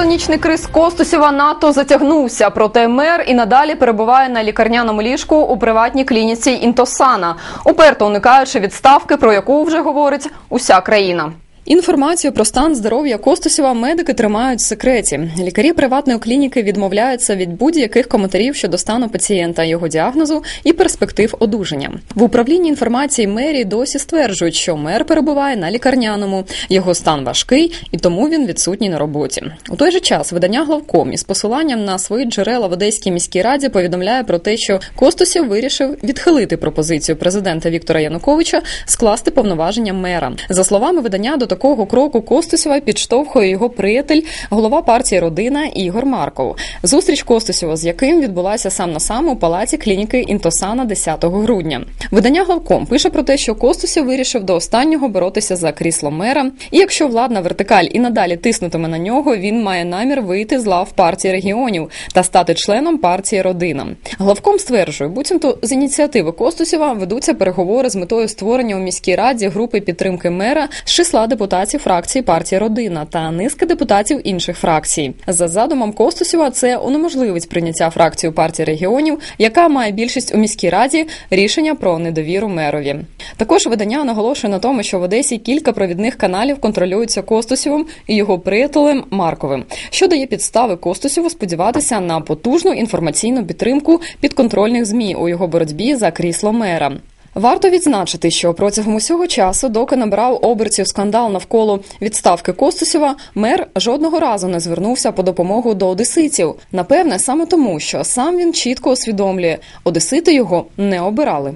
Хронічний криз Костусєва НАТО затягнувся, проте мер і надалі перебуває на лікарняному ліжку у приватній клініці Інтосана, уперто уникаючи відставки, про яку вже говорить уся країна. Інформацію про стан здоров'я Костусєва медики тримають в секреті. Лікарі приватної клініки відмовляються від будь-яких коментарів щодо стану пацієнта, його діагнозу і перспектив одужання. В управлінні інформації мерії досі стверджують, що мер перебуває на лікарняному, його стан важкий і тому він відсутній на роботі. У той же час видання главком із посиланням на свої джерела в Одеській міській раді повідомляє про те, що Костусєв вирішив відхилити пропозицію президента Віктора Януковича скласти повноваження мера. За словами видання до такого кроку Костусєва підштовхує його приятель, голова партії Родина Ігор Марков. Зустріч Костусєва, з яким відбулася сам на сам у палаці клініки Інтосана 10 грудня. Видання главком пише про те, що Костусєв вирішив до останнього боротися за крісло мера. І якщо владна вертикаль і надалі тиснутиме на нього, він має намір вийти з лав партії регіонів та стати членом партії Родина. Главком стверджує, буцімто з ініціативи Костусєва ведуться переговори з метою створення у міській раді групи підтримки мера з числа депутатів фракції партії Родина та низки депутатів інших фракцій. За задумом Костусєва, це унеможливить прийняття фракцією партії регіонів, яка має більшість у міській раді рішення про недовіру мерові. Також видання наголошує на тому, що в Одесі кілька провідних каналів контролюються Костусєвим і його приятелем Марковим, що дає підстави Костусєву сподіватися на потужну інформаційну підтримку підконтрольних змі у його боротьбі за крісло мера. Варто відзначити, що протягом усього часу, доки набирав обертів скандал навколо відставки Костусєва, мер жодного разу не звернувся по допомогу до одеситів. Напевне, саме тому, що сам він чітко усвідомлює, одесити його не обирали.